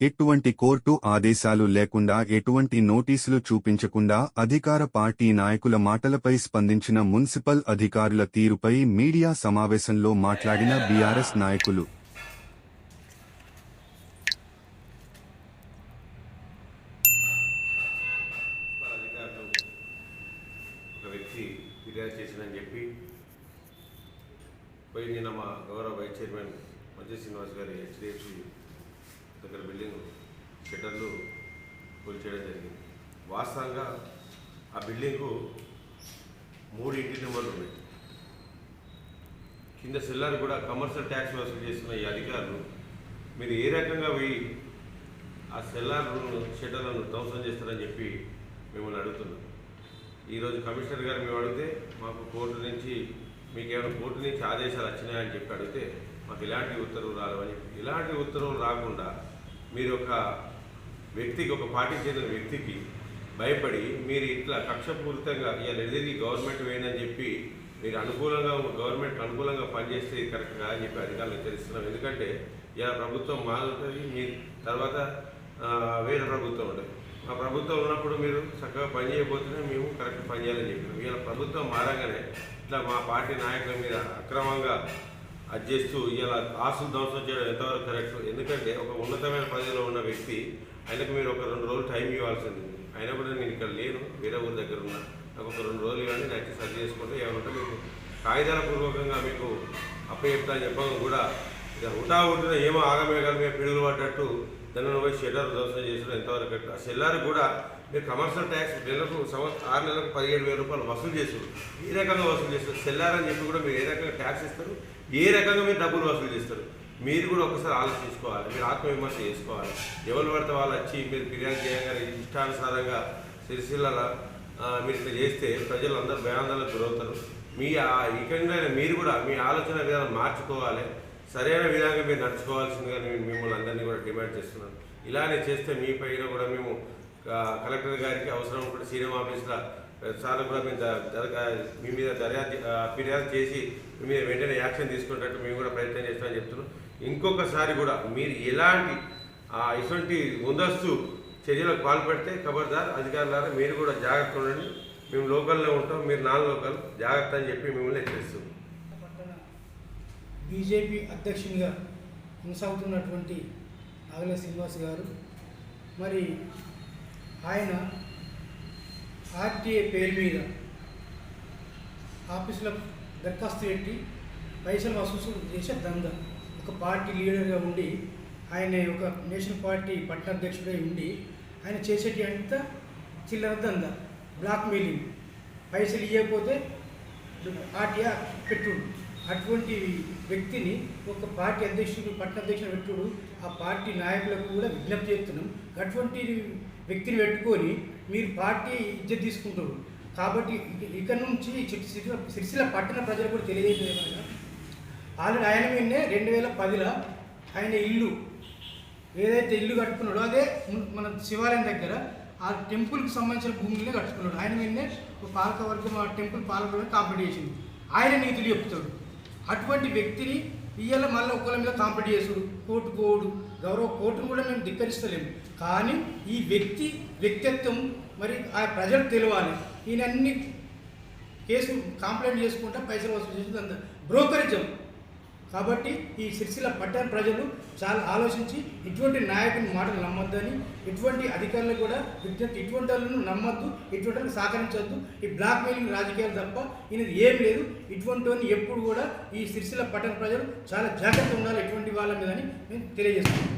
ఎటువంటి కోర్టు ఆదేశాలు లేకుండా ఎటువంటి నోటీసులు చూపించకుండా అధికార పార్టీ నాయకుల మాటలపై స్పందించిన మున్సిపల్ అధికారుల తీరుపై మీడియా సమావేశంలో మాట్లాడిన బీఆర్ఎస్ నాయకులు. చేసిందని చెప్పి పోయి నిన్న మా గౌరవ వైస్ చైర్మన్ మధ్య శ్రీనివాస్ గారి హెచ్డిఎఫ్సి దగ్గర బిల్డింగ్ షట్టర్లు కూల్చేయడం జరిగింది. వాస్తవంగా ఆ బిల్డింగ్కు మూడు ఇంటి నెంబర్లు ఉన్నాయి. కింద సెల్లర్ కూడా కమర్షియల్ ట్యాక్స్ వసూలు చేస్తున్న ఈ అధికారులు మీరు ఏ రకంగా పోయి ఆ సెల్లార్లను షట్టర్లను ధ్వంసం చేస్తారని చెప్పి మిమ్మల్ని అడుగుతున్నాం. ఈరోజు కమిషనర్ గారు మేము అడిగితే మాకు కోర్టు నుంచి మీకు ఏమైనా కోర్టు నుంచి ఆదేశాలు వచ్చినాయని చెప్పి అడిగితే మాకు ఇలాంటి ఉత్తర్వులు రాలేవని ఇలాంటి ఉత్తర్వులు రాకుండా మీరు ఒక వ్యక్తికి ఒక పార్టీ చెందిన వ్యక్తికి భయపడి మీరు ఇట్లా కక్షపూరితంగా ఇవాళ ఎదిరి గవర్నమెంట్ వేయండి చెప్పి మీరు అనుకూలంగా గవర్నమెంట్ అనుకూలంగా పనిచేస్తే కరెక్ట్గా కరెక్ట్ కాదని చెప్పి అధికారులు తెలుస్తున్నాం ఎందుకంటే ఇలా ప్రభుత్వం మారుతుంది మీ తర్వాత వేరే ప్రభుత్వం ఉంటుంది. ఆ ప్రభుత్వం ఉన్నప్పుడు మీరు చక్కగా పని చేయబోతేనే మేము కరెక్ట్ పని చేయాలని చెప్పినాం. ఇలా ప్రభుత్వం మారగానే ఇట్లా మా పార్టీ నాయకుల మీద అక్రమంగా అది చేస్తూ ఇలా ఆస్తులు ధ్వంసం చేయడం ఎంతవరకు కరెక్ట్? ఎందుకంటే ఒక ఉన్నతమైన పదవిలో ఉన్న వ్యక్తి ఆయనకు మీరు ఒక రెండు రోజులు టైం ఇవ్వాల్సింది. అయినా కూడా నేను ఇక్కడ లేను వేరే ఊరి దగ్గర ఉన్నా. నాకు ఒక రెండు రోజులు ఇవ్వండి నచ్చి సరి చేసుకుంటే ఏమంటే మీకు కాగితాల పూర్వకంగా మీకు అప్పచెప్తా అని చెప్పడం కూడా ఇక హుటా ఉంటున్న ఏమో ఆగమేఘాల మేము పిడుగులు పడ్డట్టు దాన్ని పోయి షెల్లర్ దోషం చేసిన ఎంతవరకు ఆ షెల్లర్ కూడా మీరు కమర్షియల్ ట్యాక్స్ నెలకు సంవత్సరం ఆరు నెలలకు పదిహేడు వేల రూపాయలు వసూలు చేస్తారు ఏ రకంగా వసూలు చేస్తారు సెల్లారని అని చెప్పి కూడా మీరు ఏ రకంగా ట్యాక్స్ ఇస్తారు? ఏ రకంగా మీరు డబ్బులు వసూలు చేస్తారు? మీరు కూడా ఒకసారి ఆలోచించుకోవాలి మీరు ఆత్మవిమర్శ చేసుకోవాలి. ఎవరు పడితే వాళ్ళు వచ్చి మీరు ఫిర్యాదు చేయగానే ఇష్టానుసారంగా సిరిసిల్ల మీరు ఇట్లా చేస్తే ప్రజలు అందరూ భయాందోళనకు గురవుతారు. మీ ఆ- మీరు కూడా మీ ఆలోచన విధానం మార్చుకోవాలి. సరైన విధంగా మీరు నడుచుకోవాల్సిందిగా నేను మిమ్మల్ని అందరినీ కూడా డిమాండ్ చేస్తున్నాను. ఇలానే చేస్తే మీ పైన కూడా మేము కలెక్టర్ గారికి అవసరం కూడా సీనియర్ ఆఫీస్లో సార్లు కూడా మేము మీ మీద దర్యాప్తు ఫిర్యాదు చేసి మీ మీద వెంటనే యాక్షన్ తీసుకునేటట్టు మేము కూడా ప్రయత్నం చేస్తామని చెప్తున్నాం. ఇంకొకసారి కూడా మీరు ఎలాంటి ఇటువంటి ముందస్తు చర్యలకు పాల్పడితే ఖబర్దార్ అధికారులారా మీరు కూడా జాగ్రత్త ఉండండి. మేము లోకల్లో ఉంటాం మీరు నాన్ లోకల్ జాగ్రత్త అని చెప్పి మిమ్మల్ని హెచ్చరిస్తున్నాం. బీజేపీ అధ్యక్షునిగా కొనసాగుతున్నటువంటి నాగల శ్రీనివాస్ గారు మరి ఆయన ఆర్టీఏ పేరు మీద ఆఫీసులో దరఖాస్తు పెట్టి పైసలు వసూలు చేసే దంద. ఒక పార్టీ లీడర్గా ఉండి ఆయన ఒక నేషనల్ పార్టీ పట్టణాధ్యక్షుడై ఉండి ఆయన చేసేటి అంత చిల్లర దంద బ్లాక్ మెయిలింగ్. పైసలు ఇవ్వకపోతే ఆర్టీఆ పెట్టుడు. అటువంటి వ్యక్తిని ఒక పార్టీ అధ్యక్షుడు పట్టణ అధ్యక్షుడు పెట్టుడు. ఆ పార్టీ నాయకులకు కూడా విజ్ఞప్తి చేస్తున్నాం. అటువంటి వ్యక్తిని పెట్టుకొని మీరు పార్టీ ఇజ్జత్ తీసుకుంటారు. కాబట్టి ఇక- నుంచి సిరిసిల సిరిసిల్ల పట్టణ ప్రజలు కూడా తెలియజేయలేదు ఆల్రెడీ ఆయన మీదనే రెండు వేల పదిలో ఆయన ఇల్లు ఏదైతే ఇల్లు కట్టుకున్నాడో అదే మన శివాలయం దగ్గర ఆ టెంపుల్కి సంబంధించిన భూమిని కట్టుకున్నాడు. ఆయన మీదనే ఒక పాలక వర్గం ఆ టెంపుల్ పాలకులు కాంపిటీ ఆయన నీతులు చెప్తాడు. అటువంటి వ్యక్తిని ఇవాళ మళ్ళీ ఒకళ్ళ మీద కాంపిటీ చేసుడు కోర్టు పోడు గౌరవ కోర్టును కూడా మేము ధిక్కరిస్తలేము. కానీ ఈ వ్యక్తి వ్యక్తిత్వం మరి ఆ ప్రజలు తెలియాలి ఈయనన్ని కేసు కంప్లైంట్ చేసుకుంటా పైసలు వసూలు చేసి అంత బ్రోకరిజం కాబట్టి ఈ సిరిసిల్ల పట్టణ ప్రజలు చాలా ఆలోచించి ఇటువంటి నాయకుని మాటలు నమ్మొద్దని ఇటువంటి అధికారులు కూడా విజ్ఞప్తి ఇటువంటి వాళ్ళను నమ్మొద్దు ఇటువంటి వాళ్ళని సహకరించొద్దు. ఈ బ్లాక్ మెయిలింగ్ రాజకీయాలు తప్ప ఈయనది ఏం లేదు. ఇటువంటి ఎప్పుడు కూడా ఈ సిరిసిల్ల పట్టణ ప్రజలు చాలా జాగ్రత్త ఉండాలి ఇటువంటి వాళ్ళ మీదని నేను తెలియజేస్తున్నాను